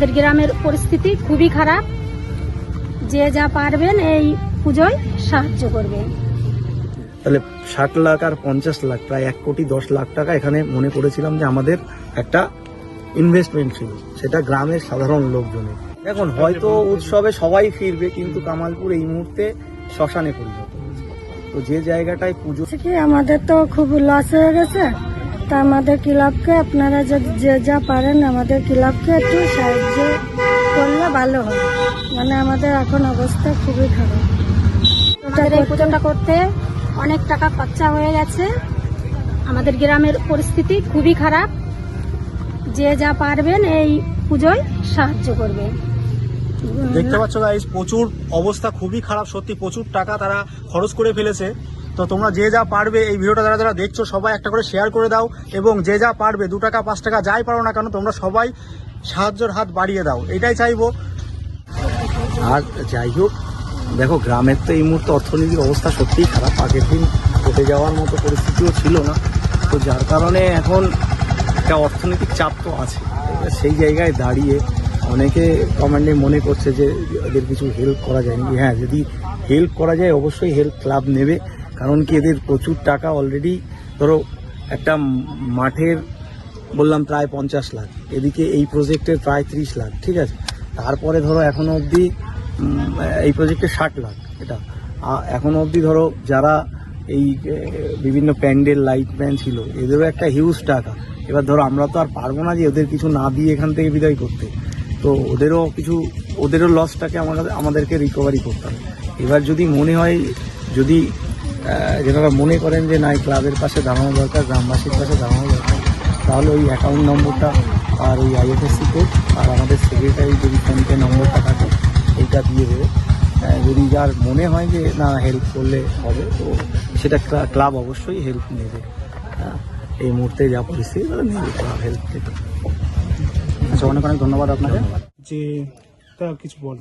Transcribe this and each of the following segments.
আমাদের গ্রামের পরিস্থিতি খুবই খারাপ। যে যা পারবেন এই পুজোয় সাহায্য করবেন। তাহলে ষাট লাখ আর পঞ্চাশ লাখ প্রায় এক কোটি দশ লাখ টাকা এখানে মনে করেছিলাম যে আমাদের একটা ইনভেস্টমেন্ট ছিল। সেটা গ্রামের সাধারণ লোকজনের। দেখুন হয়তো উৎসবে সবাই ফিরবে কিন্তু কামালপুর এই মুহূর্তে শ্মশানে পরিণত হয়েছে। তো যে জায়গাটায় পুজো হচ্ছে কি আমাদের তো খুব লস হয়ে গেছে। তা আমাদের ক্লাবকে আপনারা যদি যে যা পারেন আমাদের ক্লাবকে একটু সাহায্য করলে ভালো হয়। মানে আমাদের এখন অবস্থা খুবই খারাপ। আমাদের এই পুজোটা করতে অনেক টাকা খরচা হয়ে গেছে। আমাদের গ্রামের পরিস্থিতি খুবই খারাপ। যে যা পারবেন এই পুজোয় সাহায্য করবেন দেখতে পাচ্ছ গাইস প্রচুর অবস্থা খুবই খারাপ সত্যি প্রচুর টাকা তারা খরচ করে ফেলেছে। তো তোমরা যে যা পারবে এই ভিডিওটা যারা যারা দেখছ, সবাই একটা করে শেয়ার করে দাও এবং যে যা পারবে, দু টাকা, পাঁচ টাকা যাই পারো না কেন, তোমরা সবাই সাহায্যের হাত বাড়িয়ে দাও। এটাই চাইব। আর যাই হোক, দেখো, গ্রামের তো এই মুহূর্তে অর্থনীতির অবস্থা সত্যিই খারাপ। আগের দিন ঘটে যাওয়ার মতো পরিস্থিতিও ছিল না। তো যার কারণে এখন একটা অর্থনৈতিক চাপ তো আছে। সেই জায়গায় দাঁড়িয়ে অনেকে কমান্ডে মনে করছে যে, এদের কিছু হেল্প করা যায় নাকি হ্যাঁ যদি হেল্প করা যায়, অবশ্যই হেল্প ক্লাব নেবে। কারণ কি এদের প্রচুর টাকা অলরেডি ধরো একটা মাঠের বললাম প্রায় পঞ্চাশ লাখ, এদিকে এই প্রজেক্টের প্রায় ত্রিশ লাখ, ঠিক আছে? তারপরে ধরো এখনও অবধি এই প্রজেক্টে ষাট লাখ, এটা। আ- এখনও অবধি ধরো যারা এই বিভিন্ন প্যান্ডেল লাইট ম্যান ছিল, এদেরও একটা হিউজ টাকা। এবার ধরো আমরা তো আর পারব না যে ওদের কিছু না দিয়ে এখান থেকে বিদায় করতে। তো ওদেরও কিছু, ওদেরও লসটাকে আমাদের, আমাদেরকে রিকভারি করতে হবে। এবার যদি মনে হয়, যদি যেনারা মনে করেন যে না এই ক্লাবের পাশে দাঁড়ানো দরকার গ্রামবাসীর পাশে দাঁড়ানো দরকার তাহলে ওই অ্যাকাউন্ট নম্বরটা আর ওই আইএফএসসি কোড আর আমাদের সেক্রেটারি যদি ফোনপে নম্বরটা থাকে এইটা দিয়ে দেবে। যদি যার মনে হয় যে না হেল্প করলে হবে তো সেটা ক্লা- ক্লাব অবশ্যই হেল্প নেবে। হ্যাঁ, এই মুহূর্তে যা পরিস্থিতি নেবে ক্লাব হেল্প নেবে আচ্ছা অনেক অনেক ধন্যবাদ আপনাকে। যে তা কিছু বল।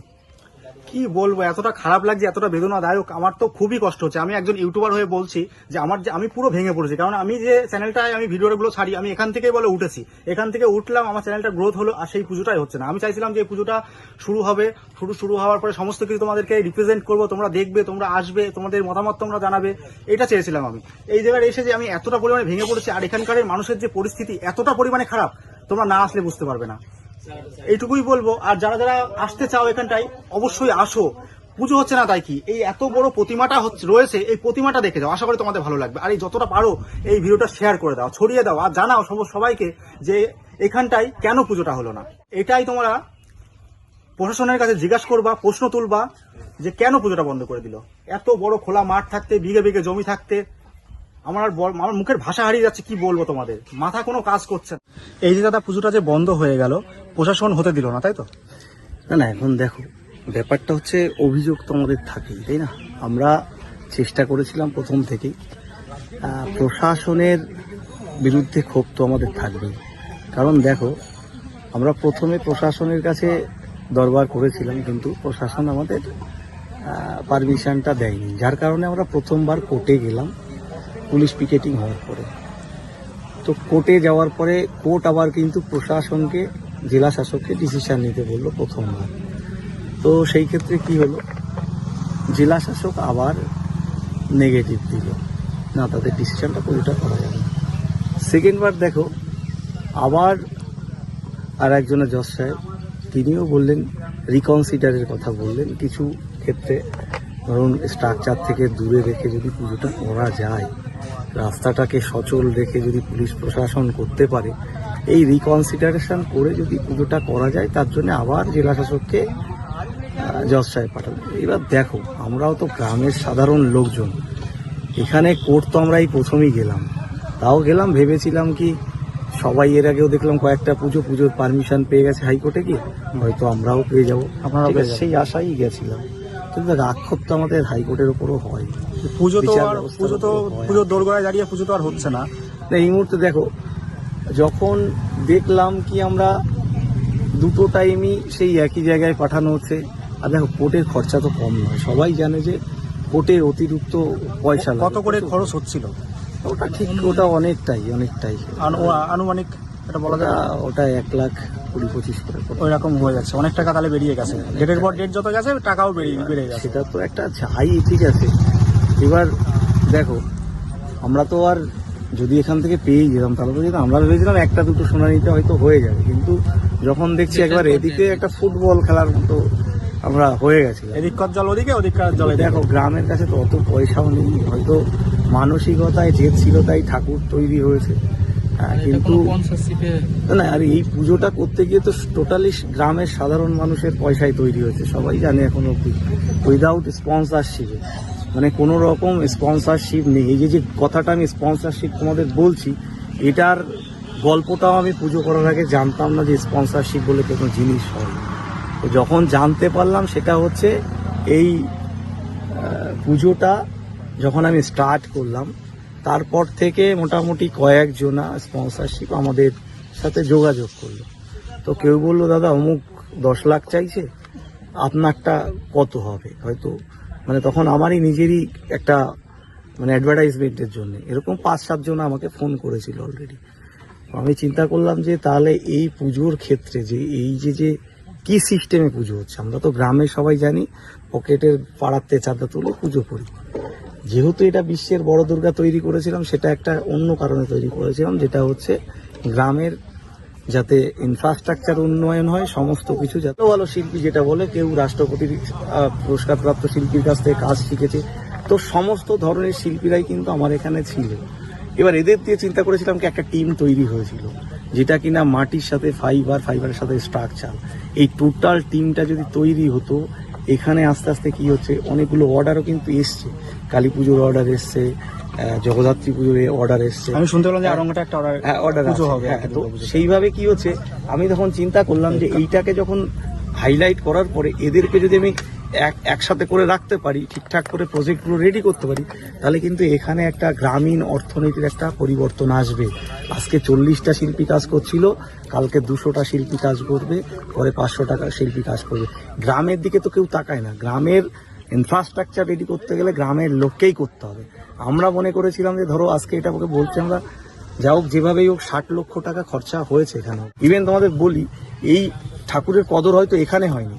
কি বলব, এতটা খারাপ লাগছে, এতটা বেদনাদায়ক, আমার তো খুবই কষ্ট হচ্ছে। আমি একজন ইউটিউবার হয়ে বলছি যে আমার যে, আমি পুরো ভেঙে পড়েছি। কারণ আমি যে চ্যানেলটায় আমি ভিডিওগুলো ছাড়ি, আমি এখান থেকে বলে উঠেছি। এখান থেকে উঠলাম, আমার চ্যানেলটা গ্রোথ হলো, আর সেই পুজোটাই হচ্ছে না। আমি চাইছিলাম যে এই পুজোটা শুরু হবে, শুরু শুরু হওয়ার পরে সমস্ত কিছু তোমাদেরকে রিপ্রেজেন্ট করব, তোমরা দেখবে, তোমরা আসবে, তোমাদের মতামত তোমরা জানাবে। এটা চেয়েছিলাম আমি। এই জায়গায় এসে যে আমি এতটা পরিমাণে ভেঙে পড়েছি, আর এখানকার মানুষের যে পরিস্থিতি এতটা পরিমাণে খারাপ, তোমরা না আসলে বুঝতে পারবে না। এইটুকুই বলব। আর যারা যারা আসতে চাও এখানটায়, অবশ্যই আসো। পুজো হচ্ছে না তাই কি? এই এত বড় প্রতিমাটা হচ্ছে, রয়েছে, এই প্রতিমাটা দেখে যাও। আশা করি তোমাদের ভালো লাগবে। আর এই যতটা পারো, এই ভিডিওটা শেয়ার করে দাও, ছড়িয়ে দাও, আর জানাও সব- সবাইকে যে এখানটায় কেন পুজোটা হলো না। এটাই তোমরা প্রশাসনের কাছে জিজ্ঞাসা করবা, প্রশ্ন তুলবা যে কেন পুজোটা বন্ধ করে দিল? এত বড় খোলা মাঠ থাকতে, বিঘে বিঘে জমি থাকতে আমার আর আমার মুখের ভাষা হারিয়ে যাচ্ছে, কি বলব তোমাদের? মাথা কোনো কাজ করছে না। এই যে দাদা, পুজোটা যে বন্ধ হয়ে গেল, প্রশাসন হতে দিল না, তাই তো? না না, এখন দেখো, ব্যাপারটা হচ্ছে অভিযোগ তো আমাদের থাকেই, তাই না? আমরা চেষ্টা করেছিলাম প্রথম থেকেই। প্রশাসনের বিরুদ্ধে ক্ষোভ তো আমাদের থাকবেই। কারণ দেখো, আমরা প্রথমে প্রশাসনের কাছে দরবার করেছিলাম, কিন্তু প্রশাসন আমাদের পারমিশনটা দেয়নি। যার কারণে আমরা প্রথমবার কোর্টে গেলাম। পুলিশ পিকেটিং হওয়ার পরে। তো কোর্টে যাওয়ার পরে কোর্ট আবার কিন্তু প্রশাসনকে, জেলা শাসককে ডিসিশন নিতে বলল প্রথমবার। তো সেই ক্ষেত্রে কি হলো? জেলা শাসক আবার নেগেটিভ দিল। না, তাদের ডিসিশনটা পুরোটা করা যাবে সেকেন্ডবার দেখো, আবার আর একজনের জজ সাহেব, তিনিও বললেন রিকনসিডারের কথা বললেন। কিছু ক্ষেত্রে ধরুন স্ট্রাকচার থেকে দূরে রেখে যদি পুজোটা করা যায় রাস্তাটাকে সচল রেখে যদি পুলিশ প্রশাসন করতে পারে এই রিকনসিডারেশন করে যদি পুজোটা করা যায় তার জন্য আবার জেলা শাসককে জজ সাহেব পাঠাবে। এবার দেখো আমরাও তো গ্রামের সাধারণ লোকজন। এখানে কোর্ট তো আমরা এই প্রথমেই গেলাম। তাও গেলাম ভেবেছিলাম কি সবাই এর আগেও দেখলাম কয়েকটা পুজো পুজোর পারমিশন পেয়ে গেছে হাইকোর্টে গিয়ে। হয়তো আমরাও পেয়ে যাব। যাবেন। সেই আশাই গেছিলাম কিন্তু রাক্ষর তো আমাদের হাইকোর্টের ওপরও হয়। পুজো তো আর পুজো তো পুজোর দোরগোড়ায় দাঁড়িয়ে পুজো তো আর হচ্ছে না। না এই মুহূর্তে দেখো যখন দেখলাম কি আমরা দুটো টাইমই সেই একই জায়গায় পাঠানো হচ্ছে আর দেখো কোর্টের খরচা তো কম নয়। সবাই জানে যে কোর্টে অতিরিক্ত পয়সা কত করে খরচ হচ্ছিল? ওটা ঠিক ওটা অনেকটাই অনেকটাই। আনু- আনুমানিক এটা বলা যায় ওটা এক লাখ কুড়ি পঁচিশ করে পড়ে। ওই রকম হয়ে যাচ্ছে। অনেক টাকা তাহলে বেরিয়ে গেছে। ডেটের পর ডেট যত গেছে টাকাও বেরিয়ে বেড়ে গেছে। সেটা তো একটা চাই ঠিক আছে। এবার দেখো আমরা তো আর যদি এখান থেকে পেয়ে যেতাম তাহলে তো যেতাম। আমরা ভেবেছিলাম একটা দুটো সোনা নিতে হয়তো হয়ে যাবে। কিন্তু যখন দেখছি একবার এদিকে একটা ফুটবল খেলার মতো আমরা হয়ে গেছি এদিক কর জল ওদিকে ওদিক কর জল দেখো গ্রামের কাছে তো অত পয়সাও নেই। হয়তো মানসিকতায় জেদ ছিল তাই ঠাকুর তৈরি হয়েছে। হ্যাঁ, কিন্তু না আর এই পুজোটা করতে গিয়ে তো টোটালি গ্রামের সাধারণ মানুষের পয়সায় তৈরি হয়েছে। সবাই জানে এখন অব্দি উইদাউট স্পন্সারশিপে মানে কোনো রকম স্পন্সারশিপ নেই। এই যে যে কথাটা আমি স্পন্সারশিপ তোমাদের বলছি এটার গল্পটাও আমি পুজো করার আগে জানতাম না যে স্পন্সারশিপ বলে কোনো জিনিস হয়। তো যখন জানতে পারলাম সেটা হচ্ছে এই পুজোটা যখন আমি স্টার্ট করলাম তারপর থেকে মোটামুটি কয়েকজনা স্পন্সরশিপ আমাদের সাথে যোগাযোগ করল। তো কেউ বলল, দাদা, অমুক দশ লাখ চাইছে, আপনারটা কত হবে? হয়তো মানে তখন আমারই নিজেরই একটা মানে অ্যাডভার্টাইজমেন্টের জন্য। এরকম পাঁচ সাতজন আমাকে ফোন করেছিল অলরেডি আমি চিন্তা করলাম যে, তাহলে এই পুজোর ক্ষেত্রে যে, এই যে যে, কি সিস্টেমে পুজো হচ্ছে? আমরা তো গ্রামে সবাই জানি, পকেটের পাড়াতে চাঁদা তুলে পুজো করি। যেহেতু এটা বিশ্বের বড় দুর্গা তৈরি করেছিলাম, সেটা একটা অন্য কারণে তৈরি করেছিলাম, যেটা হচ্ছে গ্রামের যাতে ইনফ্রাস্ট্রাকচার উন্নয়ন হয়, সমস্ত কিছু যাতে ভালো শিল্পী যেটা বলে, কেউ রাষ্ট্রপতির পুরস্কারপ্রাপ্ত শিল্পীর কাছ থেকে কাজ শিখেছে। তো সমস্ত ধরনের শিল্পীরাই কিন্তু আমার এখানে ছিল। এবার এদের দিয়ে চিন্তা করেছিলাম কি একটা টিম তৈরি হয়েছিল, যেটা কিনা মাটির সাথে ফাইবার ফাইবারের সাথে স্ট্রাকচার এই টোটাল টিমটা যদি তৈরি হতো, এখানে আস্তে আস্তে কি হচ্ছে, অনেকগুলো অর্ডারও কিন্তু এসছে। কালী পুজোর অর্ডার এসছে জগদ্ধাত্রী পুজোর অর্ডার এসছে। আমি শুনতে পেলাম যে আরঙ্গটা একটা অর্ডার হ্যাঁ অর্ডার পুজো হবে হ্যাঁ তো সেইভাবে কি হচ্ছে আমি তখন চিন্তা করলাম যে এইটাকে যখন হাইলাইট করার পরে এদেরকে যদি আমি এক একসাথে করে রাখতে পারি ঠিকঠাক করে প্রজেক্টগুলো রেডি করতে পারি তাহলে কিন্তু এখানে একটা গ্রামীণ অর্থনীতির একটা পরিবর্তন আসবে। আজকে চল্লিশটা শিল্পী কাজ করছিল কালকে দুশোটা শিল্পী কাজ করবে পরে পাঁচশো টাকা শিল্পী কাজ করবে। গ্রামের দিকে তো কেউ তাকায় না। গ্রামের ইনফ্রাস্ট্রাকচার রেডি করতে গেলে গ্রামের লোককেই করতে হবে। আমরা মনে করেছিলাম যে ধরো আজকে এটা ওকে বলছি আমরা যা হোক যেভাবেই হোক ষাট লক্ষ টাকা খরচা হয়েছে এখানে। ইভেন তোমাদের বলি এই ঠাকুরের কদর হয়তো এখানে হয়নি।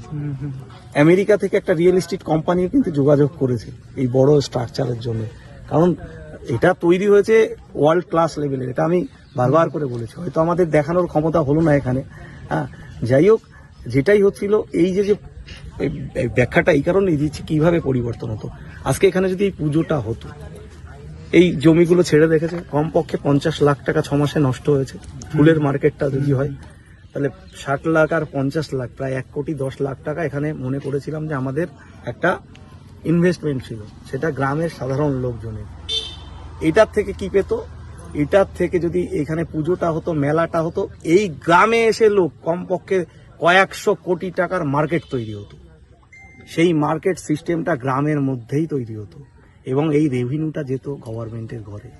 আমেরিকা থেকে একটা রিয়েল এস্টেট কোম্পানিও কিন্তু যোগাযোগ করেছে এই বড় স্ট্রাকচারের জন্য। কারণ এটা তৈরি হয়েছে ওয়ার্ল্ড ক্লাস লেভেলের এটা আমি বারবার করে বলেছি। হয়তো আমাদের দেখানোর ক্ষমতা হলো না এখানে। হ্যাঁ যাই হোক যেটাই হচ্ছিল এই যে যে ব্যাখ্যাটা এই কারণেই দিচ্ছি, কীভাবে পরিবর্তন হতো। আজকে এখানে যদি এই পুজোটা হতো, এই জমিগুলো ছেড়ে রেখেছে কমপক্ষে পঞ্চাশ লাখ টাকা ছ মাসে নষ্ট হয়েছে। ফুলের মার্কেটটা যদি হয়, তাহলে ষাট লাখ আর পঞ্চাশ লাখ, প্রায় এক কোটি দশ লাখ টাকা এখানে মনে করেছিলাম যে আমাদের একটা ইনভেস্টমেন্ট ছিল। সেটা গ্রামের সাধারণ লোকজনের। এটার থেকে কি পেতো? এটার থেকে যদি এখানে পুজোটা হতো, মেলাটা হতো, এই গ্রামে এসে লোক কমপক্ষে কয়েকশো কোটি টাকার মার্কেট তৈরি হতো। সেই মার্কেট সিস্টেমটা গ্রামের মধ্যেই তৈরি হতো এবং এই রেভিনিউটা যেত গভর্নমেন্টের ঘরে।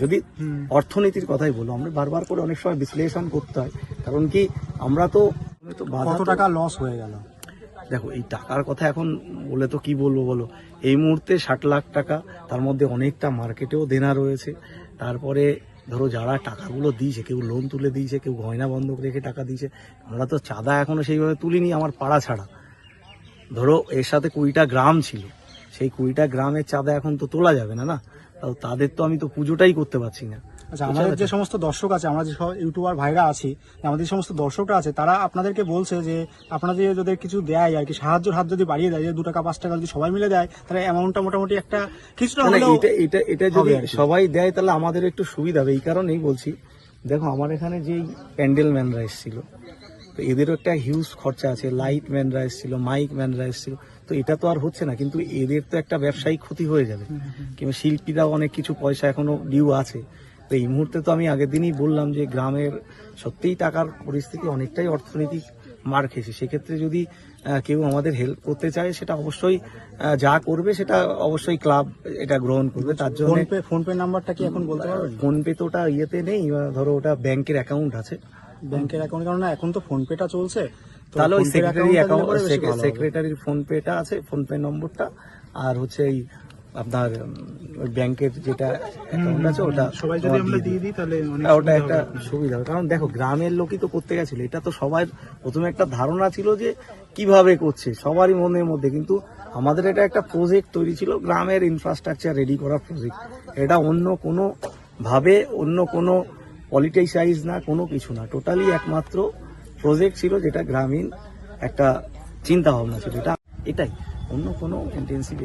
যদি অর্থনীতির কথাই বলো আমরা বারবার করে অনেক সময় বিশ্লেষণ করতে হয় কারণ কি আমরা তো কত টাকা লস হয়ে গেল? দেখো এই টাকার কথা এখন বলে তো কি বলব বলো? এই মুহূর্তে ষাট লাখ টাকা তার মধ্যে অনেকটা মার্কেটেও দেনা রয়েছে। তারপরে ধরো যারা টাকাগুলো দিয়েছে কেউ লোন তুলে দিয়েছে কেউ গয়না বন্ধক রেখে টাকা দিয়েছে আমরা তো চাঁদা এখনও সেইভাবে তুলিনি আমার পাড়া ছাড়া। ধরো এর সাথে কুড়িটা গ্রাম ছিল সেই কুড়িটা গ্রামের চাঁদা এখন তো তোলা যাবে না না? তাও তাদের তো আমি তো পুজোটাই করতে পারছি না। আচ্ছা আমাদের যে সমস্ত দর্শক আছে আমরা যে ইউটিউবার ভাইরা আছি আমাদের সমস্ত দর্শকরা আছে তারা আপনাদেরকে বলছে যে আপনাদের যদি কিছু দেয় আর কি সাহায্যের হাত যদি বাড়িয়ে দেয় যে দু টাকা পাঁচ টাকা যদি সবাই মিলে দেয় তাহলে অ্যামাউন্টটা মোটামুটি একটা কিছুটা এটা এটা এটা যদি। সবাই দেয় তাহলে আমাদের একটু সুবিধা হবে এই কারণেই বলছি। দেখো আমার এখানে যেই প্যান্ডেল ম্যানরা এসেছিল তো এদেরও একটা হিউজ খরচা আছে। লাইট ম্যানরা এসেছিল মাইক ম্যানরা এসেছিল। তো এটা তো আর হচ্ছে না কিন্তু এদের তো একটা ব্যবসায়িক ক্ষতি হয়ে যাবে। কিংবা শিল্পীরাও অনেক কিছু পয়সা এখনও ডিউ আছে। তো এই মুহূর্তে তো আমি আগের দিনই বললাম যে গ্রামের সত্যিই টাকার পরিস্থিতি অনেকটাই অর্থনৈতিক মার খেয়েছে। সেক্ষেত্রে যদি কেউ আমাদের হেল্প করতে চায় সেটা অবশ্যই যা করবে সেটা অবশ্যই ক্লাব এটা গ্রহণ করবে। তার জন্য ফোন পে ফোন পে নাম্বারটা কি এখন বলতে পারবেন ফোনপে তো ওটা ইয়েতে নেই ধরো ওটা ব্যাংকের অ্যাকাউন্ট আছে। ব্যাংকের অ্যাকাউন্ট কারণ এখন তো ফোন পেটা চলছে তাহলে ওই সেক্রেটারি অ্যাকাউন্ট। সেক্রেটারির ফোন পেটা আছে ফোন পে নম্বরটা আর হচ্ছে এই আপনার ওই ব্যাংকের যেটা অ্যাকাউন্ট আছে ওটা সবাই যদি আমরা দিয়ে দিই তাহলে অনেক হ্যাঁ, ওটা একটা সুবিধা হবে। কারণ দেখো গ্রামের লোকই তো করতে গেছিল এটা তো সবার প্রথমে একটা ধারণা ছিল যে কীভাবে করছে সবারই মনের মধ্যে। কিন্তু আমাদের এটা একটা প্রজেক্ট তৈরি ছিল গ্রামের ইনফ্রাস্ট্রাকচার রেডি করার প্রজেক্ট এটা অন্য কোনো ভাবে অন্য কোনো পলিটিসাইজ না কোনো কিছু না। টোটালি একমাত্র প্রজেক্ট ছিল যেটা গ্রামীণ একটা চিন্তা ভাবনা ছিল। এটা এটাই। অন্য কোনো ইন্টেন্সিভ।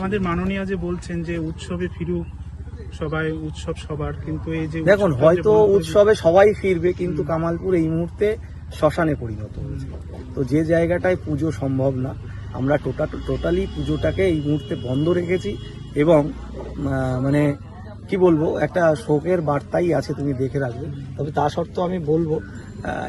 আমাদের মাননীয় যে বলছেন যে উৎসবে ফিরুক সবাই উৎসব সবার কিন্তু এই যে দেখুন হয়তো উৎসবে সবাই ফিরবে কিন্তু কামালপুর এই মুহূর্তে শ্মশানে পরিণত হয়েছে। তো যে জায়গাটায় পুজো সম্ভব না আমরা টোটাল টোটালি পুজোটাকে এই মুহূর্তে বন্ধ রেখেছি এবং মানে কি বলব একটা শোকের বার্তাই আছে তুমি দেখে রাখবে। তবে তা সত্ত্বেও আমি বলব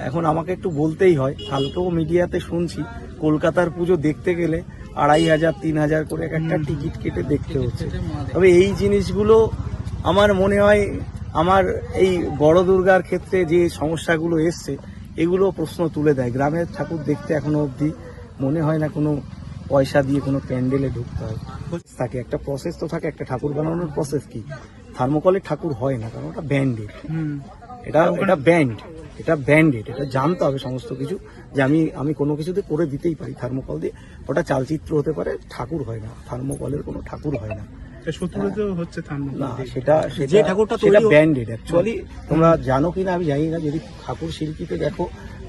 এখন আমাকে একটু বলতেই হয় কালকেও মিডিয়াতে শুনছি কলকাতার পুজো দেখতে গেলে আড়াই হাজার তিন হাজার করে এক একটা টিকিট কেটে দেখতে হচ্ছে। তবে এই জিনিসগুলো আমার মনে হয় আমার এই বড় দুর্গার ক্ষেত্রে যে সমস্যাগুলো এসছে এগুলো প্রশ্ন তুলে দেয়। গ্রামের ঠাকুর দেখতে এখনও অবধি মনে হয় না কোনো পয়সা দিয়ে কোনো প্যান্ডেলে ঢুকতে হয়। থাকে একটা প্রসেস তো থাকে একটা ঠাকুর বানানোর প্রসেস কি? থার্মোকলের ঠাকুর হয় না কারণ ওটা ব্যান্ডেড এটা এটা ব্যান্ড এটা ব্যান্ডেড এটা জানতে হবে সমস্ত কিছু। যে আমি আমি কোনো কিছুতে করে দিতেই পারি থার্মোকল দিয়ে ওটা চালচিত্র হতে পারে ঠাকুর হয় না থার্মোকলের কোনো ঠাকুর হয় না। তা শত্রুরা হচ্ছে না দিয়ে। সেটা যে ঠাকুরটা সেটা তৈরি হ- ব্যান্ডেড অ্যাকচুয়ালি তোমরা জানো কিনা আমি জানি না যদি ঠাকুর শিল্পীকে দেখো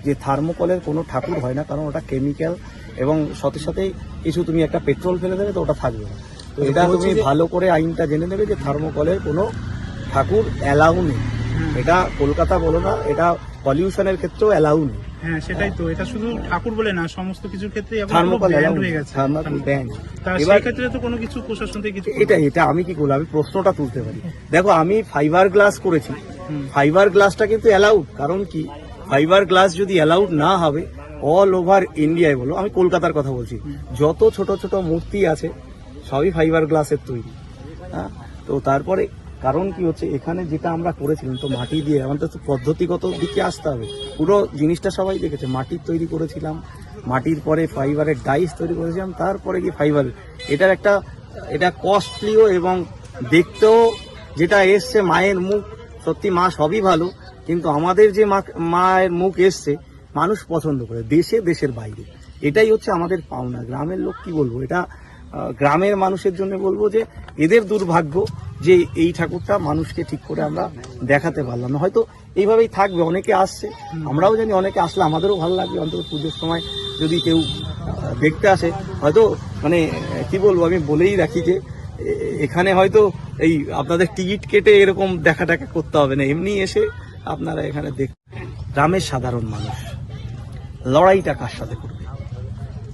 যে থার্মোকলের কোনো ঠাকুর হয় না কারণ ওটা কেমিক্যাল এবং সাথে সাথেই কিছু তুমি একটা পেট্রোল ফেলে দেবে তো ওটা থাকবে না। তো এটা তুমি ভালো করে আইনটা জেনে নেবে যে থার্মোকলের কোনো ঠাকুর অ্যালাউ নেই। এটা কলকাতা বলো না এটা পলিউশনের ক্ষেত্রেও অ্যালাউ নেই। হ্যাঁ সেটাই তো। এটা শুধু ঠাকুর বলে না সমস্ত কিছুর ক্ষেত্রে হয়ে গেছে। সেই ক্ষেত্রে তো কোনো কিছু প্রশাসন থেকে কিছু এটা এটা আমি কি করলাম আমি প্রশ্নটা তুলতে পারি। দেখো আমি ফাইবার গ্লাস করেছি। ফাইবার গ্লাসটা কিন্তু অ্যালাউড কারণ কি? ফাইবার গ্লাস যদি অ্যালাউড না হবে অল ওভার ইন্ডিয়ায় বলো আমি কলকাতার কথা বলছি যত ছোট ছোট মূর্তি আছে সবই ফাইবার গ্লাসের তৈরি। হ্যাঁ? তো তারপরে কারণ কি হচ্ছে এখানে যেটা আমরা করেছিলাম তো মাটি দিয়ে আমাদের তো পদ্ধতিগত দিকে আসতে হবে। পুরো জিনিসটা সবাই দেখেছে মাটির তৈরি করেছিলাম মাটির পরে ফাইবারের ডাইস তৈরি করেছিলাম তারপরে কি ফাইবার এটার একটা এটা কস্টলিও এবং দেখতেও যেটা এসছে মায়ের মুখ সত্যি মা সবই ভালো কিন্তু আমাদের যে মা- মায়ের মুখ এসছে মানুষ পছন্দ করে দেশে দেশের বাইরে। এটাই হচ্ছে আমাদের পাওনা। গ্রামের লোক কি বলব এটা গ্রামের মানুষের জন্য বলব যে এদের দুর্ভাগ্য যে এই ঠাকুরটা মানুষকে ঠিক করে আমরা দেখাতে পারলাম না। হয়তো এইভাবেই থাকবে অনেকে আসছে। আমরাও জানি অনেকে আসলে আমাদেরও ভালো লাগবে। অন্তত পুজোর সময় যদি কেউ দেখতে আসে হয়তো মানে কি বলব আমি বলেই রাখি যে এখানে হয়তো এই আপনাদের টিকিট কেটে এরকম দেখা টাকা করতে হবে না। এমনি এসে আপনারা এখানে দেখ গ্রামের সাধারণ মানুষ লড়াইটা কার সাথে করবে?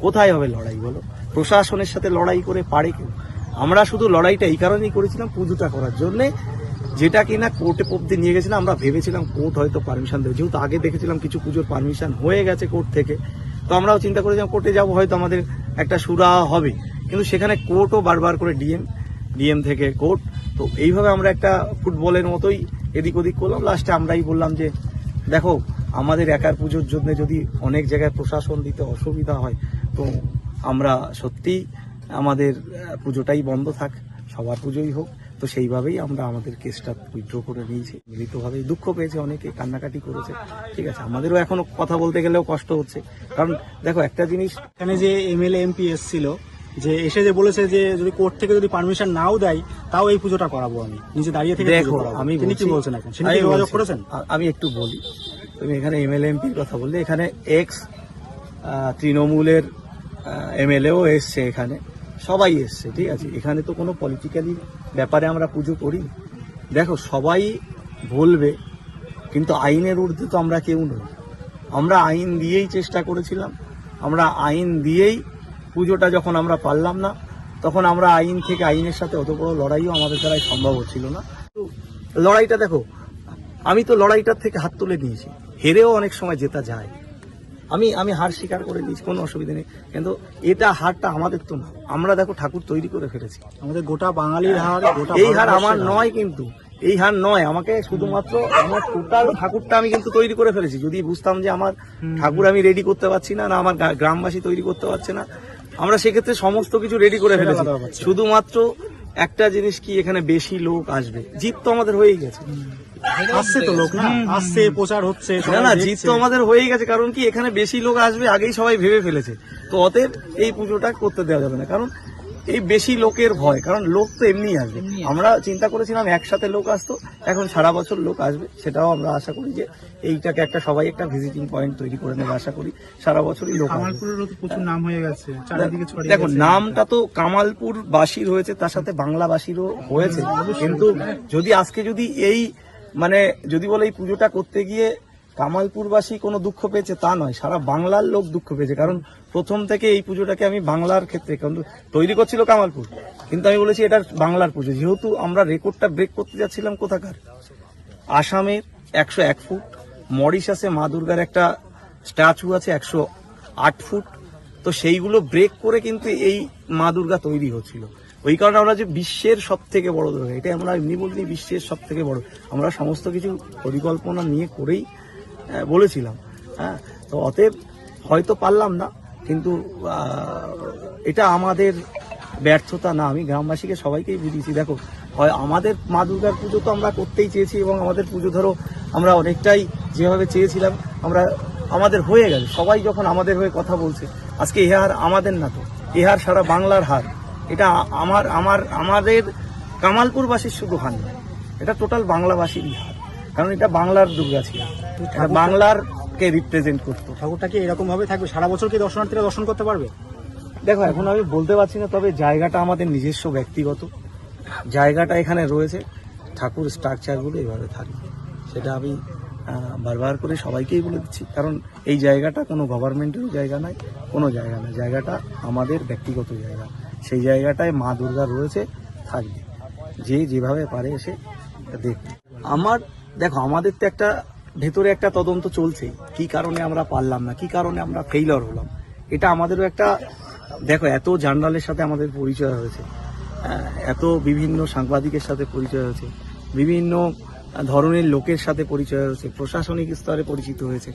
কোথায় হবে লড়াই বলো? প্রশাসনের সাথে লড়াই করে পারে কেউ? আমরা শুধু লড়াইটা এই কারণেই করেছিলাম পুজোটা করার জন্য। যেটা কিনা কোর্টে অব্দি নিয়ে গেছিলাম, আমরা ভেবেছিলাম কোর্ট হয়তো পারমিশন দেবে। যেহেতু আগে দেখেছিলাম কিছু পুজোর পারমিশন হয়ে গেছে কোর্ট থেকে। তো আমরাও চিন্তা করেছিলাম কোর্টে যাব, হয়তো আমাদের একটা সুরা হবে। কিন্তু সেখানে কোর্টও বারবার করে ডিএম ডিএম থেকে কোর্ট তো এইভাবে আমরা একটা ফুটবলের মতোই এদিক ওদিক করলাম। লাস্টে আমরাই বললাম যে, দেখো, আমাদের একার পুজোর জন্য যদি অনেক জায়গায় প্রশাসন দিতে অসুবিধা হয়, তো আমরা সত্যি আমাদের পুজোটাই বন্ধ থাক সবার পুজোই হোক। তো সেইভাবেই আমরা আমাদের কেসটা উইথড্র করে নিয়েছি। মিলিতভাবে দুঃখ পেয়েছে অনেকে কান্নাকাটি করেছে। ঠিক আছে আমাদেরও এখনও কথা বলতে গেলেও কষ্ট হচ্ছে। কারণ দেখো একটা জিনিস এখানে যে এমএলএ এমপি এসেছিল যে এসে যে বলেছে যে যদি কোর্ট থেকে যদি পারমিশন নাও দেয় তাও এই পুজোটা করাবো আমি। নিজে দাঁড়িয়ে থেকে দেখো আমি তিনি কি বলছেন এখন? যোগাযোগ করেছেন? আমি একটু বলি। তুমি এখানে এমএলএ এমপির কথা বললে। এখানে এক্স তৃণমূলের এমএলএও এসছে এখানে। সবাই এসছে, ঠিক আছে? এখানে তো কোনো পলিটিক্যালি ব্যাপারে আমরা পুজো করি। দেখো, সবাই বলবে, কিন্তু আইনের ঊর্ধ্বে তো আমরা কেউ নই। আমরা আইন দিয়েই চেষ্টা করেছিলাম। আমরা আইন দিয়েই পুজোটা যখন আমরা পারলাম না, তখন আমরা আইন থেকে আইনের সাথে অত বড় লড়াইও আমাদের দ্বারাই সম্ভব হচ্ছিল না। লড়াইটা দেখো, আমি তো লড়াইটার থেকে হাত তুলে নিয়েছি। হেরেও অনেক সময় জেতা যায়। আমি আমি হার স্বীকার করে দিয়েছি কোনো অসুবিধা নেই। কিন্তু এটা হারটা আমাদের তো না। আমরা দেখো ঠাকুর তৈরি করে ফেলেছি। আমাদের গোটা বাঙালির হার গোটা এই হার আমার নয় কিন্তু। এই হার নয়। আমাকে শুধুমাত্র আমার টোটাল ঠাকুরটা আমি কিন্তু তৈরি করে ফেলেছি। যদি বুঝতাম যে আমার ঠাকুর আমি রেডি করতে পারছি না না আমার গ্রামবাসী তৈরি করতে পারছে না আমরা সেক্ষেত্রে সমস্ত কিছু রেডি করে ফেলেছি। শুধুমাত্র একটা জিনিস কি এখানে বেশি লোক আসবে? জিত তো আমাদের হয়েই গেছে। আসছে তো লোক না? আসছে প্রচার হচ্ছে না না। জিত তো আমাদের হয়েই গেছে কারণ কি এখানে বেশি লোক আসবে আগেই সবাই ভেবে ফেলেছে। তো অতএব এই পুজোটা করতে দেওয়া যাবে না কারণ এই বেশি লোকের ভয় কারণ লোক তো এমনি আসবে। আমরা চিন্তা করেছিলাম একসাথে লোক আসতো এখন সারা বছর লোক আসবে সেটাও আমরা আশা করি যে এইটাকে একটা সবাই একটা ভিজিটিং পয়েন্ট তৈরি করে নেবে আশা করি সারা বছরই লোক প্রচুর নাম হয়ে গেছে চারিদিকে দেখো নামটা তো কামালপুর বাসীর হয়েছে তার সাথে বাংলাবাসীরও হয়েছে কিন্তু যদি আজকে যদি এই মানে যদি বলে এই পুজোটা করতে গিয়ে কামালপুরবাসী কোনো দুঃখ পেয়েছে, তা নয়। সারা বাংলার লোক দুঃখ পেয়েছে। কারণ প্রথম থেকে এই পুজোটাকে আমি বাংলার ক্ষেত্রে কিন্তু তৈরি করছিল কামালপুর। কিন্তু আমি বলেছি এটা বাংলার পুজো। যেহেতু আমরা রেকর্ডটা ব্রেক করতে যাচ্ছিলাম কোথাকার? আসামের একশো এক ফুট মরিশাসে মা দুর্গার একটা স্ট্যাচু আছে একশো আট ফুট। তো সেইগুলো ব্রেক করে কিন্তু এই মা দুর্গা তৈরি হচ্ছিল। ওই কারণে আমরা যে বিশ্বের সব থেকে বড় দুর্গা এটা আমরা এমনি বলিনি, বিশ্বের সব থেকে বড়। আমরা সমস্ত কিছু পরিকল্পনা নিয়ে করেই বলেছিলাম হ্যাঁ? তো অতএব হয়তো পারলাম না, কিন্তু এটা আমাদের ব্যর্থতা না। আমি গ্রামবাসীকে সবাইকেই বুঝিয়েছি, দেখো, হয় আমাদের মা দুর্গার পুজো তো আমরা করতেই চেয়েছি এবং আমাদের পুজো ধরো আমরা অনেকটাই যেভাবে চেয়েছিলাম, আমরা আমাদের হয়ে গেছে সবাই যখন আমাদের হয়ে কথা বলছে, আজকে এ হার আমাদের না তো, এ হার সারা বাংলার হার। এটা আমার আমার আমাদের কামালপুরবাসীর শুধু হার নয় এটা টোটাল বাংলাবাসীরই হার কারণ এটা বাংলার দুর্গা ছিল। এটা বাংলারকে রিপ্রেজেন্ট করতো। ঠাকুরটা কি এরকম ভাবে থাকবে? সারা বছর কি দর্শনার্থীরা দর্শন করতে পারবে? দেখো এখন আমি বলতে পারছি না তবে জায়গাটা আমাদের নিজস্ব ব্যক্তিগত। জায়গাটা এখানে রয়েছে। ঠাকুর স্ট্রাকচারগুলো এভাবে থাকবে। সেটা আমি বারবার করে সবাইকেই বলে দিচ্ছি। কারণ এই জায়গাটা কোনো গভর্নমেন্টেরও জায়গা নয় কোনো জায়গা নয় জায়গাটা আমাদের ব্যক্তিগত জায়গা। সেই জায়গাটায় মা দুর্গা রয়েছে, থাকবে। যে যেভাবে পারে এসে দেখবে। আমার, দেখো, আমাদের তো একটা, ভেতরে একটা তদন্ত চলছে, কি কারণে আমরা পারলাম না, কি কারণে আমরা ফেইলর হলাম। এটা আমাদেরও একটা, দেখো, এত জার্নালের সাথে আমাদের পরিচয় হয়েছে এত বিভিন্ন সাংবাদিকের সাথে পরিচয় হয়েছে, বিভিন্ন ধরনের লোকের সাথে পরিচয় হয়েছে, প্রশাসনিক স্তরে পরিচিত হয়েছে।